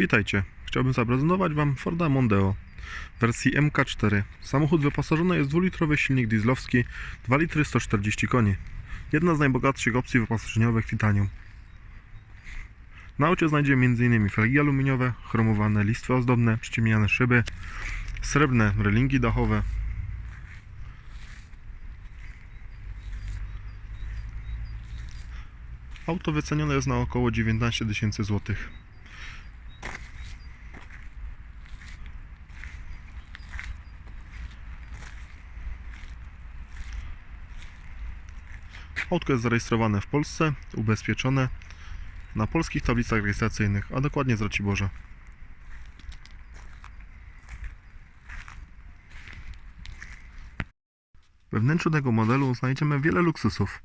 Witajcie. Chciałbym zaprezentować Wam Forda Mondeo w wersji MK4. Samochód wyposażony jest w dwulitrowy silnik dieslowski 2 litry 140 koni. Jedna z najbogatszych opcji wyposażeniowych Titanium. Na aucie znajdziemy m.in. felgi aluminiowe, chromowane listwy ozdobne, przyciemniane szyby, srebrne relingi dachowe, Auto wycenione jest na około 19 tysięcy złotych. Autko jest zarejestrowane w Polsce, ubezpieczone na polskich tablicach rejestracyjnych, a dokładnie z Raciborza. We wnętrzu tego modelu znajdziemy wiele luksusów.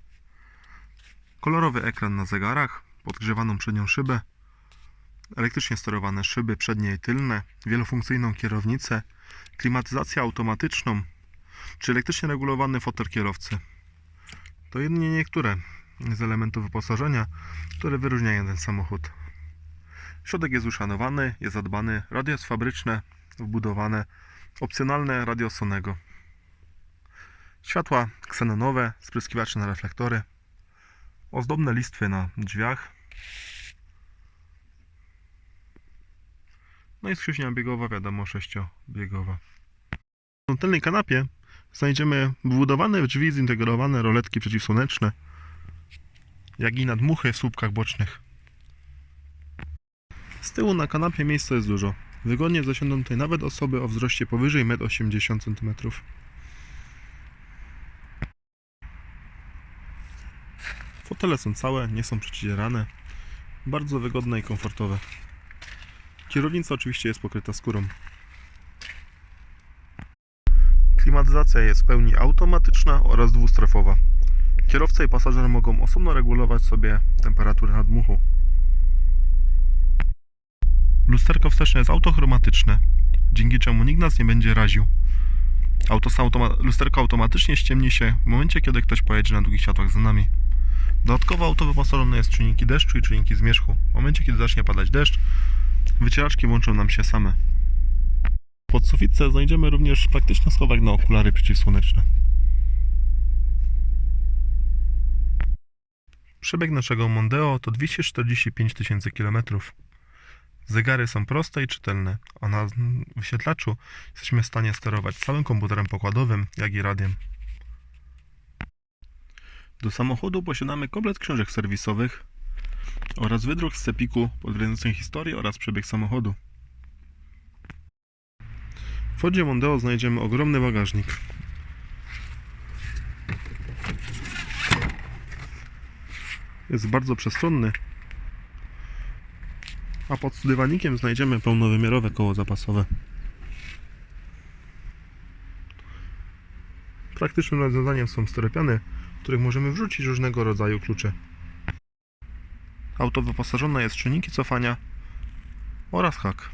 Kolorowy ekran na zegarach, podgrzewaną przednią szybę, elektrycznie sterowane szyby przednie i tylne, wielofunkcyjną kierownicę, klimatyzację automatyczną czy elektrycznie regulowany fotel kierowcy. To jedynie niektóre z elementów wyposażenia, które wyróżniają ten samochód. Środek jest uszanowany, jest zadbany, radio jest fabryczne, wbudowane, opcjonalne radio Sonego. Światła ksenonowe, spryskiwacze na reflektory, ozdobne listwy na drzwiach. No i skrzynia biegowa, wiadomo, sześciobiegowa. Na tylnej kanapie znajdziemy wbudowane w drzwi zintegrowane roletki przeciwsłoneczne, jak i nadmuchy w słupkach bocznych. Z tyłu na kanapie miejsca jest dużo. Wygodnie zasiądą tutaj nawet osoby o wzroście powyżej 1,80 cm. Fotele są całe, nie są przecierane. Bardzo wygodne i komfortowe. Kierownica oczywiście jest pokryta skórą. Klimatyzacja jest w pełni automatyczna oraz dwustrefowa. Kierowca i pasażer mogą osobno regulować sobie temperaturę nadmuchu. Lusterko wsteczne jest autochromatyczne, dzięki czemu nikt nas nie będzie raził. Auto automa- lusterko automatycznie ściemni się w momencie, kiedy ktoś pojedzie na długich światłach za nami. Dodatkowo auto wyposażone jest w czujniki deszczu i czujniki zmierzchu. W momencie, kiedy zacznie padać deszcz, wycieraczki włączą nam się same. Sufitce znajdziemy również praktyczny schowek na okulary przeciwsłoneczne. Przebieg naszego Mondeo to 245 tysięcy kilometrów. Zegary są proste i czytelne, a na wyświetlaczu jesteśmy w stanie sterować całym komputerem pokładowym, jak i radiem. Do samochodu posiadamy komplet książek serwisowych oraz wydruk z Cepiku podgrający historię oraz przebieg samochodu. W Fordzie Mondeo znajdziemy ogromny bagażnik. Jest bardzo przestronny, a pod dywanikiem znajdziemy pełnowymiarowe koło zapasowe. Praktycznym rozwiązaniem są styropiany, w których możemy wrzucić różnego rodzaju klucze. Auto wyposażone jest w czujniki cofania oraz hak.